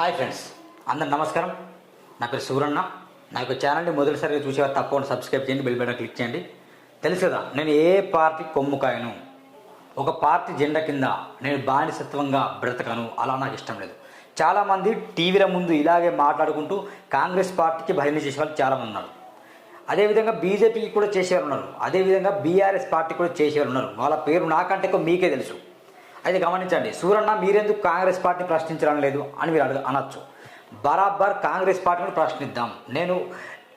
Hi friends అందరు నమస్కారం. నా పేరు సూరన్న నా యొక్క ఛానల్ని మొదటిసారిగా చూసేవారు తప్పకుండా సబ్స్క్రైబ్ చేయండి బెల్ బటన్ క్లిక్ చేయండి. తెలుసు కదా నేను ఏ పార్టీ కొమ్ముకాయను ఒక పార్టీ జెండా కింద నేను బానిసత్వంగా బ్రతకను అలా నాకు ఇష్టం లేదు. చాలామంది టీవీల ముందు ఇలాగే మాట్లాడుకుంటూ కాంగ్రెస్ పార్టీకి బహిర్ణ చేసే వాళ్ళు చాలామంది ఉన్నారు. అదేవిధంగా బీజేపీకి కూడా చేసేవారు ఉన్నారు. అదేవిధంగా బీఆర్ఎస్ పార్టీ కూడా చేసేవారు ఉన్నారు. వాళ్ళ పేరు నాకంటే మీకే తెలుసు. అయితే గమనించండి సూరన్న మీరెందుకు కాంగ్రెస్ పార్టీని ప్రశ్నించడం లేదు అని మీరు అడగ అనొచ్చు. బరాబర్ కాంగ్రెస్ పార్టీని ప్రశ్నిద్దాం. నేను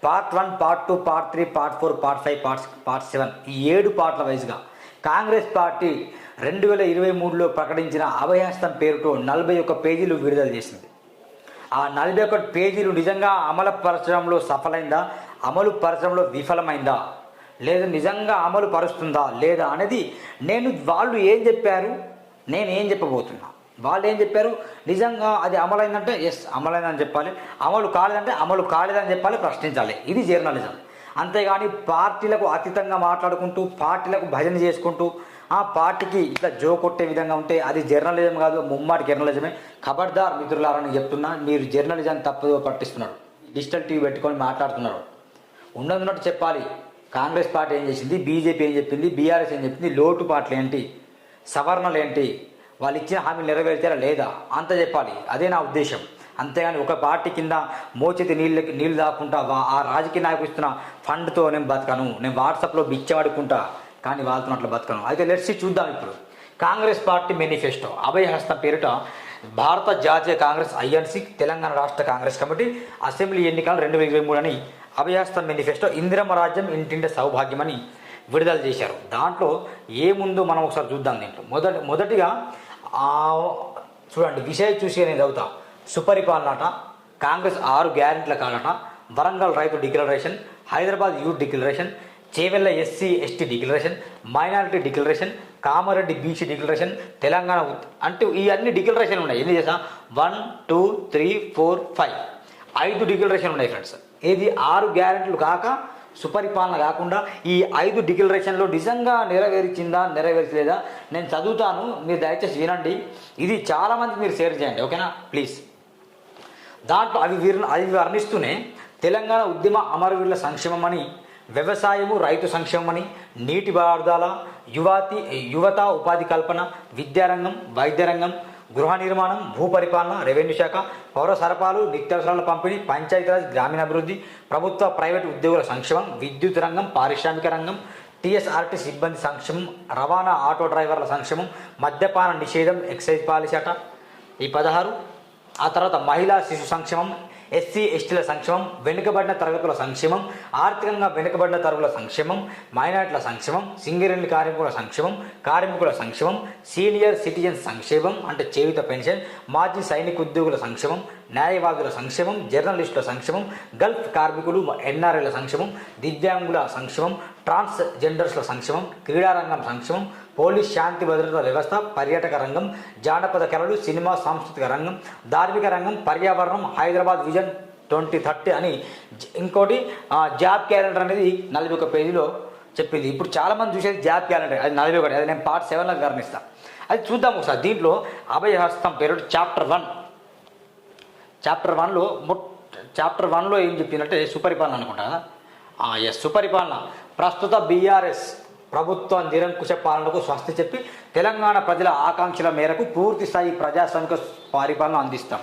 part one part two part three part four part five part part seven ఈ ఏడు పార్ట్ల వైజ్గా కాంగ్రెస్ పార్టీ రెండు వేల ఇరవై మూడులో ప్రకటించిన అభయహస్తం పేరుతో నలభై ఒక్క పేజీలు విడుదల చేసింది. ఆ నలభై ఒకటి పేజీలు నిజంగా అమలు పరచడంలో సఫలైందా? అమలు పరచడంలో విఫలమైందా? లేదా నిజంగా అమలు పరుస్తుందా? లేదా అనేది నేను వాళ్ళు ఏం చెప్పారు? నేను ఏం చెప్పబోతున్నా? వాళ్ళు ఏం చెప్పారు? నిజంగా అది అమలైందంటే ఎస్ అమలైందని చెప్పాలి. అమలు కాలేదంటే అమలు కాలేదని చెప్పాలి ప్రశ్నించాలి. ఇది జర్నలిజం. అంతేగాని పార్టీలకు అతీతంగా మాట్లాడుకుంటూ పార్టీలకు భజన చేసుకుంటూ ఆ పార్టీకి ఇట్లా జో కొట్టే విధంగా ఉంటే అది జర్నలిజం కాదు ముమ్మాటి జర్నలిజమే. ఖబర్దార్ మిత్రులారని చెప్తున్నా మీరు జర్నలిజం తప్పుదో పట్టిస్తున్నారు. డిజిటల్ టీవీ పెట్టుకొని మాట్లాడుతున్నారు. ఉన్నది చెప్పాలి. కాంగ్రెస్ పార్టీ ఏం చేసింది? బీజేపీ ఏం చెప్పింది? బీఆర్ఎస్ ఏం చెప్పింది? లోటు పార్టీలు ఏంటి? సవరణలు ఏంటి వాళ్ళు ఇచ్చిన హామీలు నెరవేర్చారా లేదా? అంత చెప్పాలి. అదే నా ఉద్దేశం. అంతేగాని ఒక పార్టీ కింద మోచేతి నీళ్ళకి నీళ్ళు దాక్కుంటా ఆ రాజకీయ నాయకులు ఇస్తున్న ఫండ్తో నేను బతకను. నేను వాట్సాప్లో బిచ్చవాడుకుంటా కానీ వాళ్ళతో అట్లా బతకను. అయితే లెట్స్ చూద్దాం ఇప్పుడు. Congress party manifesto. అభయహస్తం పేరిట భారత జాతీయ కాంగ్రెస్ ఐఎన్సీ తెలంగాణ రాష్ట్ర కాంగ్రెస్ కమిటీ అసెంబ్లీ ఎన్నికలు రెండు వేల ఇరవై మూడు అని అభయహస్తం మేనిఫెస్టో ఇందిరమ రాజ్యం ఇంటింటే సౌభాగ్యమని విడుదల చేశారు. దాంట్లో ఏముందో మనం ఒకసారి చూద్దాం దీంట్లో. మొదటి మొదటిగా చూడండి విషయం చూసి నేను చదువుతా. సుపరిపాలనట కాంగ్రెస్ ఆరు గ్యారెంట్ల కాలట వరంగల్ రైతు declaration Hyderabad youth declaration Chevella SC ST declaration minority declaration Kamareddy BC declaration Telangana అంటే ఈ అన్ని డిక్లరేషన్ ఉన్నాయి. ఎన్ని చేసా one two three four five. ఐదు డిక్లరేషన్ ఉన్నాయి ఫ్రెండ్స్. ఇది ఆరు గ్యారెంటీలు కాక సుపరిపాలన కాకుండా ఈ ఐదు డిక్లరేషన్లో నిజంగా నెరవేర్చిందా నెరవేర్చలేదా? నేను చదువుతాను మీరు దయచేసి వినండి. ఇది చాలామంది మీరు షేర్ చేయండి ఓకేనా? ప్లీజ్. దాంట్లో అవి వీరు అవి వర్ణిస్తూనే తెలంగాణ ఉద్యమ అమరవీరుల సంక్షేమం అని వ్యవసాయము రైతు సంక్షేమం అని నీటి పారుదల యువతి యువత ఉపాధి కల్పన విద్యారంగం వైద్యరంగం గృహ నిర్మాణం భూ పరిపాలన రెవెన్యూ శాఖ పౌర సరఫరాలు నిత్యావసరాల పంపిణీ పంచాయతీరాజ్ గ్రామీణాభివృద్ధి ప్రభుత్వ ప్రైవేటు ఉద్యోగుల సంక్షేమం విద్యుత్ రంగం పారిశ్రామిక రంగం టీఎస్ఆర్టీ సిబ్బంది సంక్షేమం రవాణా ఆటో డ్రైవర్ల సంక్షేమం మద్యపాన నిషేధం ఎక్సైజ్ పాలసీ అట. ఈ పదహారు. ఆ తర్వాత మహిళా శిశు సంక్షేమం ఎస్సీ ఎస్టీల సంక్షేమం వెనుకబడిన తరగతుల సంక్షేమం ఆర్థికంగా వెనుకబడిన తరగతుల సంక్షేమం మైనార్టీల సంక్షేమం సింగరేణి కార్మికుల సంక్షేమం కార్మికుల సంక్షేమం సీనియర్ సిటిజన్స్ సంక్షేమం అంటే చేయుత పెన్షన్ మాజీ సైనిక ఉద్యోగుల సంక్షేమం న్యాయవాదుల సంక్షేమం జర్నలిస్టుల సంక్షేమం గల్ఫ్ కార్మికులు ఎన్ఆర్ఐల సంక్షేమం దివ్యాంగుల సంక్షేమం ట్రాన్స్ జెండర్స్ల సంక్షేమం క్రీడారంగం సంక్షేమం పోలీస్ శాంతి భద్రత వ్యవస్థ పర్యాటక రంగం జానపద కళలు సినిమా సాంస్కృతిక రంగం ధార్మిక రంగం పర్యావరణం హైదరాబాద్ విజన్ ట్వంటీ థర్టీ అని ఇంకోటి జాబ్ క్యాలెండర్ అనేది నలభై ఒక పేజీలో చెప్పింది. ఇప్పుడు చాలామంది చూసేది జాబ్ క్యాలెండర్ అది నలభై ఒకటి అది నేను పార్ట్ సెవెన్లో గమనిస్తాను అది చూద్దాం ఒకసారి. దీంట్లో అభయహస్తం పేరు చాప్టర్ వన్. చాప్టర్ వన్లో మొట్ చాప్టర్ వన్లో ఏం చెప్పిందంటే సుపరిపాలన అనుకుంటా? ఎస్ సుపరిపాలన. ప్రస్తుత బీఆర్ఎస్ ప్రభుత్వ నిరంకుశ పాలనకు స్వస్తి చెప్పి తెలంగాణ ప్రజల ఆకాంక్షల మేరకు పూర్తి స్థాయి ప్రజాస్వామిక పరిపాలన అందిస్తాం.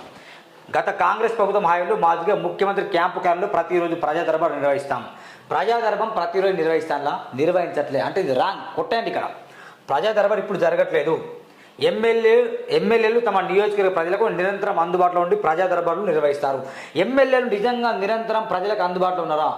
గత కాంగ్రెస్ ప్రభుత్వం హాయంలో మాదిరిగా ముఖ్యమంత్రి క్యాంపు కార్యాలయంలో ప్రతిరోజు ప్రజా దర్బార్ నిర్వహిస్తాం. ప్రజా ప్రతిరోజు నిర్వహిస్తాంలా నిర్వహించట్లేదు అంటే ఇది రాంగ్. కొట్టండి ఇక్కడ. ప్రజా దర్బార్ ఇప్పుడు జరగట్లేదు. ఎమ్మెల్యే ఎమ్మెల్యేలు తమ నియోజకవర్గ ప్రజలకు నిరంతరం అందుబాటులో ఉండి ప్రజా దర్బార్లు నిర్వహిస్తారు. ఎమ్మెల్యేలు నిజంగా నిరంతరం ప్రజలకు అందుబాటులో ఉన్నారా?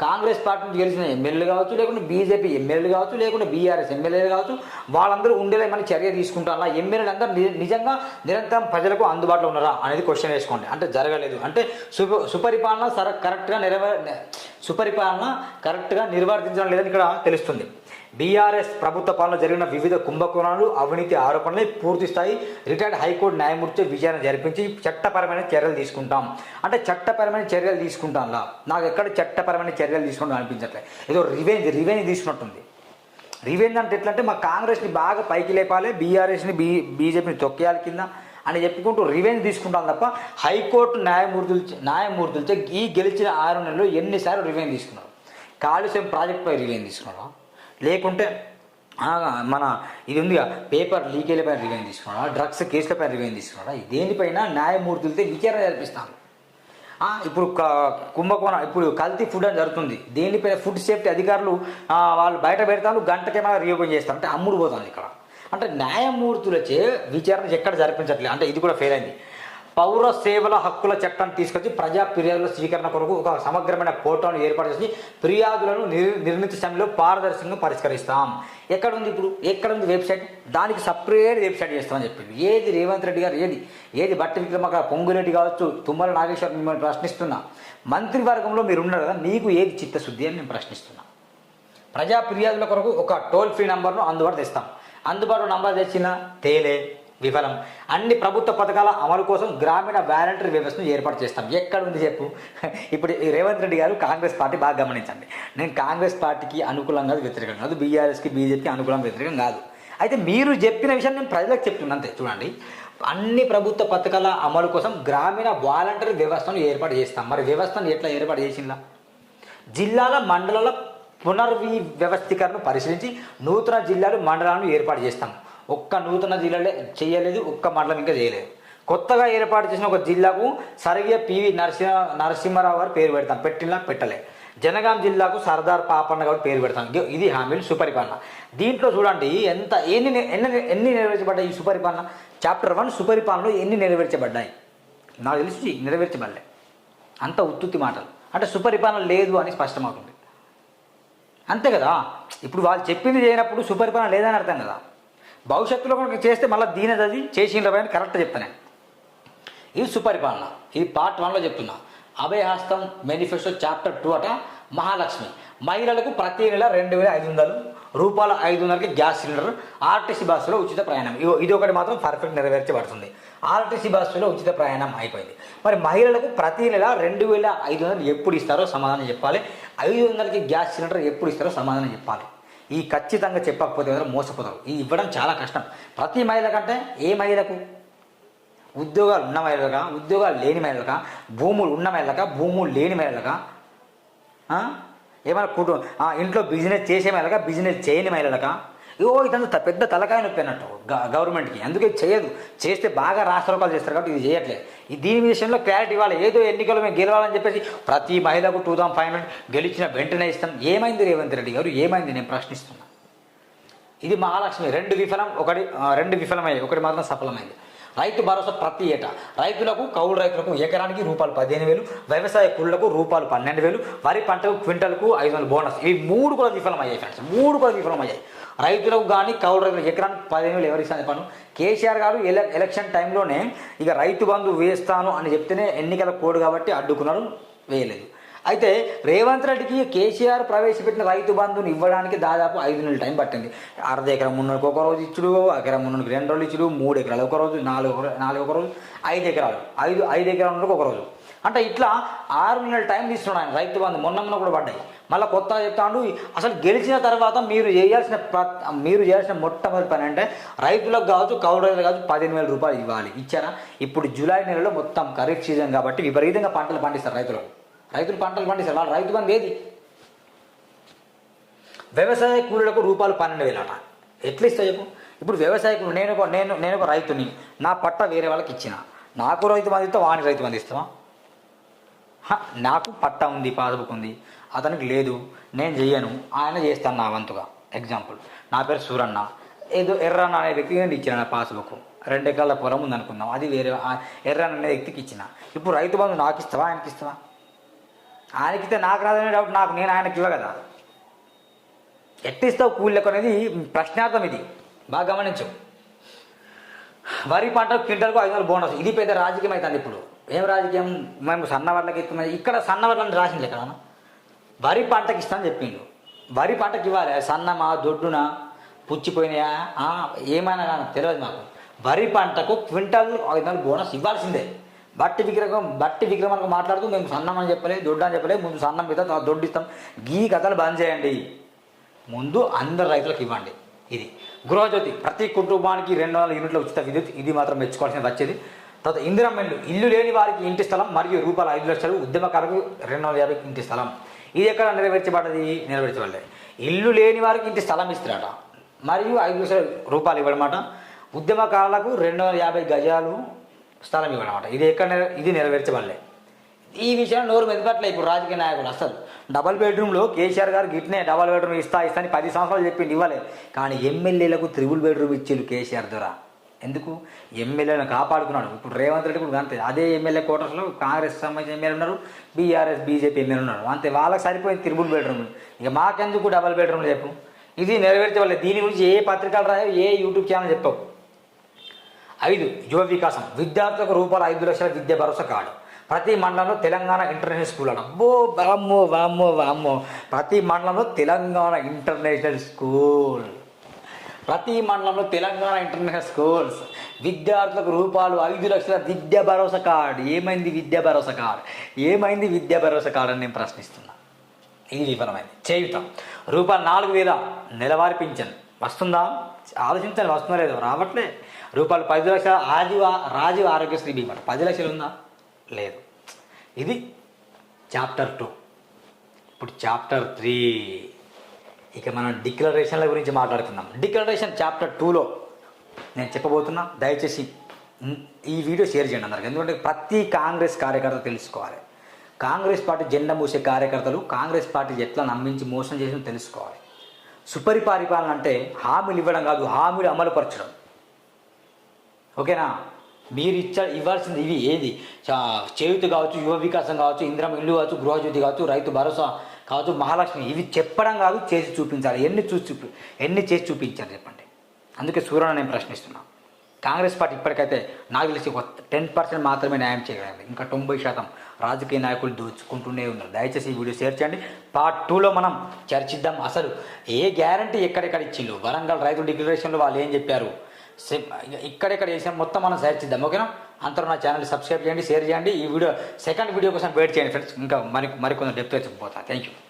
కాంగ్రెస్ పార్టీ నుంచి గెలిచిన ఎమ్మెల్యేలు కావచ్చు లేకుంటే బీజేపీ ఎమ్మెల్యేలు కావచ్చు లేకుంటే బీఆర్ఎస్ ఎమ్మెల్యేలు కావచ్చు వాళ్ళందరూ ఉండేలేమని చర్య తీసుకుంటారా? ఎమ్మెల్యేలు అందరూ ని- నిజంగా నిరంతరం ప్రజలకు అందుబాటులో ఉన్నారా అనేది క్వశ్చన్ వేసుకోండి. అంటే జరగలేదు. అంటే సుప సుపరిపాలన సర కరెక్ట్గా నెరవే సుపరిపాలన కరెక్ట్గా నిర్వర్తించడం లేదని ఇక్కడ తెలుస్తుంది. బీఆర్ఎస్ ప్రభుత్వ పాలన జరిగిన వివిధ కుంభకోణాలు అవినీతి ఆరోపణలు పూర్తి స్థాయి రిటైర్డ్ హైకోర్టు న్యాయమూర్తి విచారణ జరిపించి చట్టపరమైన చర్యలు తీసుకుంటాం. అంటే చట్టపరమైన చర్యలు తీసుకుంటాంలా? నాకు ఎక్కడ చట్టపరమైన చర్యలు తీసుకుంటాం అనిపించట్లేదు ఏదో రివెంజ్ రివెంజ్ తీసుకున్నట్టుంది. రివెంజ్ అంటే ఎట్లంటే మా కాంగ్రెస్ని బాగా పైకి లేపాలి బీఆర్ఎస్ని బీ బీజేపీని తొక్కేయాలి కింద అని చెప్పుకుంటూ రివెంజ్ తీసుకుంటాం తప్ప హైకోర్టు న్యాయమూర్తులు న్యాయమూర్తులతో ఈ గెలిచిన ఆరు నెలలు ఎన్నిసార్లు రివెంజ్ తీసుకున్నారు? కాళేశ్వరం ప్రాజెక్టుపై రివెంజ్ తీసుకున్నారా లేకుంటే మన ఇది ఉందిగా పేపర్ లీకేలపై రివెంజ్ తీసుకున్నారా డ్రగ్స్ కేసులపై రివెంజ్ తీసుకున్నారా దేనిపైన న్యాయమూర్తులతో విచారణ జరిపిస్తాను ఇప్పుడు కుంభకోణం ఇప్పుడు కల్తీ ఫుడ్ అని జరుగుతుంది. దేనిపైన ఫుడ్ సేఫ్టీ అధికారులు వాళ్ళు బయట పెడతారు గంటకేమైనా రీఓపెన్ చేస్తారు. అంటే అమ్ముడు పోతుంది ఇక్కడ. అంటే న్యాయమూర్తులచే విచారణ ఎక్కడ జరిపించట్లేదు? అంటే ఇది కూడా ఫెయిల్ అయింది. పౌర సేవల హక్కుల చట్టాన్ని తీసుకొచ్చి ప్రజా ఫిర్యాదుల స్వీకరణ కొరకు ఒక సమగ్రమైన పోర్టల్ను ఏర్పాటు చేసి ఫిర్యాదులను నిర్ నిర్ణీత సమయంలో పారదర్శకంగా పరిష్కరిస్తాం. ఎక్కడ ఉంది ఇప్పుడు? ఎక్కడ ఉంది వెబ్సైట్? దానికి సపరేట్ వెబ్సైట్ చేస్తామని చెప్పింది. ఏది రేవంత్ రెడ్డి గారు? ఏది? ఏది బట్టి విక్రమక పొంగురెడ్డి కావచ్చు తుమ్మల నాగేశ్వర మిమ్మల్ని ప్రశ్నిస్తున్నా. మంత్రివర్గంలో మీరు ఉన్నారు కదా మీకు ఏది చిత్తశుద్ధి అని నేను ప్రశ్నిస్తున్నా. ప్రజా ఫిర్యాదుల కొరకు ఒక టోల్ ఫ్రీ నంబర్ను అందుబాటు తెస్తాం. అందుబాటులో నంబర్ తెచ్చిన తేలే. విఫలం. అన్ని ప్రభుత్వ పథకాల అమలు కోసం గ్రామీణ వాలంటరీ వ్యవస్థను ఏర్పాటు చేస్తాం. ఎక్కడ ఉంది చెప్పు? ఇప్పుడు రేవంత్ రెడ్డి గారు కాంగ్రెస్ పార్టీ బాగా గమనించండి. నేను కాంగ్రెస్ పార్టీకి అనుకూలం కాదు వ్యతిరేకం కాదు. బీఆర్ఎస్కి బీజేపీకి అనుకూలం వ్యతిరేకం కాదు. అయితే మీరు చెప్పిన విషయం నేను ప్రజలకు చెప్తున్నాను అంతే. చూడండి. అన్ని ప్రభుత్వ పథకాల అమలు కోసం గ్రామీణ వాలంటరీ వ్యవస్థను ఏర్పాటు చేస్తాం. మరి వ్యవస్థను ఎట్లా ఏర్పాటు చేసిందా జిల్లాల మండలాల పునర్వ్యవస్థీకరణను పరిశీలించి నూతన జిల్లాలు మండలాలను ఏర్పాటు చేస్తాం. ఒక్క నూతన జిల్లాలే చేయలేదు ఒక్క మండలం ఇంకా చేయలేదు. కొత్తగా ఏర్పాటు చేసిన ఒక జిల్లాకు సరిగ్గా పివి నరసింహ నరసింహారావు గారు పేరు పెడతాం. పెట్టినా పెట్టలే. జనగాం జిల్లాకు సర్దార్ పాపన్న గారు పేరు పెడతాం. ఇది హామీలు సుపరిపాలన. దీంట్లో చూడండి ఎంత ఎన్ని ఎన్ని ఎన్ని నెరవేర్చబడ్డాయి ఈ సుపరిపాలన? చాప్టర్ వన్ సుపరిపాలనలో ఎన్ని నెరవేర్చబడ్డాయి? నాకు తెలిసి నెరవేర్చబడలే. అంత ఉత్తుత్తి మాటలు. అంటే సుపరిపాలన లేదు అని స్పష్టమవుతుంది. అంతే కదా? ఇప్పుడు వాళ్ళు చెప్పింది చేయనప్పుడు సుపరిపాలన లేదని అర్థం కదా? భవిష్యత్తులో కనుక చేస్తే మళ్ళీ దీని అది చేసిన పైన కరెక్ట్ చెప్తాను. ఇది సుపరిపాలన ఇది పార్ట్ వన్లో చెప్తున్నా. అభయహస్తం మేనిఫెస్టో చాప్టర్ టూ అట మహాలక్ష్మి. మహిళలకు ప్రతి నెల రెండు వేల ఐదు వందలు రూపాయల ఐదు వందలకి గ్యాస్ సిలిండర్ ఆర్టీసీ బస్సులో ఉచిత ప్రయాణం. ఇది ఒకటి మాత్రం పర్ఫెక్ట్ నెరవేర్చబడుతుంది. ఆర్టీసీ బస్సులో ఉచిత ప్రయాణం అయిపోయింది. మరి మహిళలకు ప్రతి నెల రెండు వేల ఐదు వందలు ఎప్పుడు ఇస్తారో సమాధానం చెప్పాలి. ఐదు వందలకి గ్యాస్ సిలిండర్ ఎప్పుడు ఇస్తారో సమాధానం చెప్పాలి. ఈ ఖచ్చితంగా చెప్పకపోతే ఎవరో మోసపోతారు. ఇది ఇవ్వడం చాలా కష్టం. ప్రతి మహిళ కంటే ఏ మహిళకు? ఉద్యోగాలు ఉన్న మహిళలకా? ఉద్యోగాలు లేని మహిళలుగా భూములు ఉన్న మహిళలుగా భూములు లేని మహిళలుగా ఏమైనా కుటుంబం ఇంట్లో బిజినెస్ చేసే మహిళగా బిజినెస్ చేయని మహిళలుగా ఓ ఇదంతా త- పెద్ద తలకాయ నొప్పి అన్నట్టు గ- గవర్నమెంట్కి. అందుకే చేయదు. చేస్తే బాగా రాష్ట్రాలు చేస్తారు కాబట్టి ఇది చేయట్లేదు. దీని విషయంలో క్లారిటీ ఇవ్వాలి. ఏదో ఎన్నికలు మేము గెలవాలని చెప్పేసి ప్రతి మహిళకు టూ థౌసండ్ ఫైవ్ హండ్రెడ్ గెలిచిన వెంటనే ఇస్తాం. ఏమైంది రేవంత్ రెడ్డి గారు? ఏమైంది? నేను ప్రశ్నిస్తున్నాను ఇది మహాలక్ష్మి. రెండు విఫలం ఒకటి రెండు విఫలమయ్యాయి. ఒకటి మాత్రం సఫలమైంది. రైతు భరోసా ప్రతి ఏటా. రైతులకు కౌలు రైతులకు ఎకరానికి రూపాయలు పదిహేను వేలు వ్యవసాయ కూలీలకు రూపాయలు పన్నెండు వేలు వరి పంటకు క్వింటల్కు ఐదు వందల బోనస్. ఇవి మూడు కూడా విఫలమయ్యాయి ఫ్రెండ్స్. మూడు కూడా విఫలమయ్యాయి. రైతులకు కానీ కౌలు రైతులకు ఎకరానికి పదిహేను వేలు ఎవరికి చెప్పాను కేసీఆర్ గారు ఎల ఎలక్షన్ టైంలోనే ఇక రైతు బంధు వేస్తాను అని చెప్తేనే ఎన్నికల కోడ్ కాబట్టి అడ్డుకున్నారు వేయలేదు. అయితే రేవంత్ రెడ్డికి కేసీఆర్ ప్రవేశపెట్టిన రైతు బంధుని ఇవ్వడానికి దాదాపు ఐదు నెలల టైం పట్టింది. అర్ధ ఎకరం మున్నోకి ఒక రోజు ఇచ్చుడు ఎకరం మున్నోకి రెండు రోజులు ఇచ్చుడు మూడు ఎకరాలు ఒక రోజు నాలుగు ఒక- నాలుగు ఒక రోజు ఐదు ఎకరాలు ఐదు ఐదు ఎకరాలకు ఒక రోజు. అంటే ఇట్లా ఆరు నెలల టైం తీసుకున్నాడు ఆయన రైతు బంధు. మొన్న కూడా పడ్డాయి. మళ్ళీ కొత్తగా చెప్తాడు అసలు గెలిచిన తర్వాత మీరు చేయాల్సిన ప్ర- మీరు చేయాల్సిన మొట్టమొదటి పని అంటే రైతులకు కావచ్చు కౌలు రైతులకు కావచ్చు పదిహేను వేల రూపాయలు ఇవ్వాలి. ఇచ్చారా? ఇప్పుడు జూలై నెలలో మొత్తం ఖరీఫ్ సీజన్ కాబట్టి విపరీతంగా పంటలు పండిస్తారు రైతులకు రైతులు పంటలు పండిస్తారు. వాళ్ళు రైతు బంధు ఏది? వ్యవసాయ కూలీలకు రూపాయలు పన్నెండు వేలు అట ఎట్లా ఇస్తా చెప్పు? ఇప్పుడు వ్యవసాయ కూలి నేను ఒక నేను నేను ఒక రైతుని నా పట్ట వేరే వాళ్ళకి ఇచ్చిన. నాకు రైతు బంధు ఇస్తా రైతు బంధు ఇస్తావా? నాకు పట్ట ఉంది పాస్బుక్ ఉంది. అతనికి లేదు. నేను చెయ్యను. ఆయన చేస్తాను నా వంతుగా. ఎగ్జాంపుల్ నా పేరు సూరన్న. ఏదో ఎర్రన్న అనే వ్యక్తికి నేను ఇచ్చిన నా పాస్బుక్. రెండు ఎకరాల పొలం ఉంది అనుకుందాం అది వేరే ఎర్రన్న అనే వ్యక్తికి ఇచ్చిన. ఇప్పుడు రైతు బంధు నాకు ఇస్తావా? ఆయనకి ఇస్తావా? ఆయనకితే నాకు రాదనే డౌట్ నాకు నేను ఆయనకి ఇవ్వ కదా. ఎట్టిస్తావు కూలీలకు అనేది ప్రశ్నార్థం ఇది. బాగా గమనించు. వరి పంట క్వింటల్కు ఐదు వందల బోనస్. ఇది పెద్ద రాజకీయం అవుతుంది ఇప్పుడు. ఏం రాజకీయం? మేము సన్నవర్లకి ఇస్తున్నాం ఇక్కడ సన్నవర్లని రాసింది ఇక్కడ వరి పంటకి ఇస్తామని చెప్పిండు. వరి పంటకి ఇవ్వాలి. సన్నమా దొడ్డునా పుచ్చిపోయినాయా? ఏమైనా కానీ తెలియదు మాకు. వరి పంటకు క్వింటల్ ఐదు వందల బోనస్ ఇవ్వాల్సిందే. బట్టి విగ్రహం బట్టి విగ్రహాలకు మాట్లాడుతూ మేము సన్నం అని చెప్పలేదు దొడ్డు అని చెప్పలేదు ముందు సన్నం మీద తర్వాత దొడ్డు ఇస్తాం. గీ కథలు బంద్ చేయండి. ముందు అందరు రైతులకు ఇవ్వండి. ఇది. గృహజ్యోతి ప్రతి కుటుంబానికి రెండు వందల యూనిట్ల ఉచిత విద్యుత్ ఇది మాత్రం మెచ్చుకోవాల్సింది వచ్చేది. తర్వాత ఇందిరమ్మ ఇల్లు. లేని వారికి ఇంటి స్థలం మరియు రూపాయలు ఐదు లక్షలు ఉద్యమకారులకు రెండు వందల యాభై ఇంటి స్థలం. ఇది ఎక్కడ నెరవేర్చబడ్డది? నెరవేర్చబడలేదు ఇల్లు లేని వారికి ఇంటి స్థలం ఇస్తారట. మరియు ఐదు లక్షల రూపాయలు ఇవ్వడమాట. ఉద్యమకారులకు రెండు వందల యాభై గజాలు స్థలం ఇవ్వనమాట. ఇది ఎక్కడ ఇది నెరవేర్చబడలే. ఈ విషయం నోరు మెదపట్లే ఇప్పుడు రాజకీయ నాయకులు అసలు డబల్ బెడ్రూమ్లో కేసీఆర్ గారు గిట్నే డబల్ బెడ్రూమ్ ఇస్తా ఇస్తా అని పది సంవత్సరాలు చెప్పింది ఇవ్వలేదు కానీ ఎమ్మెల్యేలకు త్రిబుల్ బెడ్రూమ్ ఇచ్చిండు కేసీఆర్ ద్వారా. ఎందుకు? ఎమ్మెల్యేలను కాపాడుకున్నాడు. ఇప్పుడు రేవంత్ రెడ్డి కూడా అంతే. అదే ఎమ్మెల్యే క్వార్టర్స్లో కాంగ్రెస్ సంబంధించిన ఎమ్మెల్యే ఉన్నారు బీఆర్ఎస్ బీజేపీ ఎమ్మెల్యే ఉన్నారు. అంతే. వాళ్ళకి సరిపోయింది త్రిబుల్ బెడ్రూమ్ ఇక మాకెందుకు డబల్ బెడ్రూమ్లు చెప్పు? ఇది నెరవేర్చవలేదు దీని గురించి ఏ పత్రికలు రాయో ఏ యూట్యూబ్ ఛానల్ చెప్పవు. ఐదు యువ వికాసం. విద్యార్థులకు రూపాయలు ఐదు లక్షల విద్య భరోసా కార్డు. ప్రతి మండలంలో తెలంగాణ ఇంటర్నేషనల్ స్కూల్ అట అబ్బో వామ్మో వామ్మో వామ్మో. ప్రతి మండలంలో తెలంగాణ ఇంటర్నేషనల్ స్కూల్. ప్రతి మండలంలో తెలంగాణ ఇంటర్నేషనల్ స్కూల్స్. విద్యార్థులకు రూపాయలు ఐదు లక్షల విద్య భరోసా కార్డు. ఏమైంది విద్య భరోసా కార్డు? ఏమైంది విద్య భరోసా కార్డు అని నేను ప్రశ్నిస్తున్నా. ఇది విఫలమైంది చేయుతాం. రూపాయలు నాలుగు వేల నెలవారి పింఛన్. వస్తుందా? ఆలోచించాలి వస్తుందా లేదో? రావట్లే. రూపాయలు పది లక్షల ఆజీవ రాజీవ్ ఆరోగ్యశ్రీ బీమా. పది లక్షలు ఉందా? లేదు. ఇది చాప్టర్ టూ. ఇప్పుడు చాప్టర్ త్రీ. ఇక మనం డిక్లరేషన్ల గురించి మాట్లాడుకుందాం. డిక్లరేషన్ చాప్టర్ టూలో నేను చెప్పబోతున్నా. దయచేసి ఈ వీడియో షేర్ చేయండి అందరికి. ఎందుకంటే ప్రతి కాంగ్రెస్ కార్యకర్త తెలుసుకోవాలి. కాంగ్రెస్ పార్టీ జెండా మూసే కార్యకర్తలు కాంగ్రెస్ పార్టీ ఎట్లా నమ్మించి మోసం చేసిన తెలుసుకోవాలి. సుపరిపాలన అంటే హామీలు ఇవ్వడం కాదు హామీలు అమలుపరచడం ఓకేనా? మీరు ఇచ్చ ఇవ్వాల్సింది ఇవి ఏది? చా- కావచ్చు యువ వికాసం కావచ్చు ఇంద్రం ఇల్లు కావచ్చు గృహజ్యోతి కావచ్చు రైతు భరోసా కావచ్చు మహాలక్ష్మి. ఇవి చెప్పడం కాదు చేసి చూపించాలి. ఎన్ని చూసి చూపి ఎన్ని చేసి చూపించాలి చెప్పండి. అందుకే సూర్యన నేను ప్రశ్నిస్తున్నాను కాంగ్రెస్ పార్టీ ఇప్పటికైతే నాకు తెలిసి ఒక టెన్ పర్సెంట్ మాత్రమే న్యాయం చేయగలిగింది ఇంకా తొంభై శాతం రాజకీయ నాయకులు దోచుకుంటూనే ఉన్నారు. దయచేసి ఈ వీడియో షేర్ చేయండి. పార్ట్ టూలో మనం చర్చిద్దాం. అసలు ఏ గ్యారంటీ ఎక్కడెక్కడ ఇచ్చిండు వరంగల్ రైతు డిక్లరేషన్లో వాళ్ళు ఏం చెప్పారు? ఇక్కడెక్కడ చేసాం? మొత్తం మనం చర్చిద్దాం ఓకేనా? అంతలో నా ఛానల్ సబ్స్క్రైబ్ చేయండి షేర్ చేయండి. ఈ వీడియో సెకండ్ వీడియో కోసం వెయిట్ చేయండి ఫ్రెండ్స్. ఇంకా మరి మరికొంత డెప్త్ వచ్చిపోతా థ్యాంక్ యూ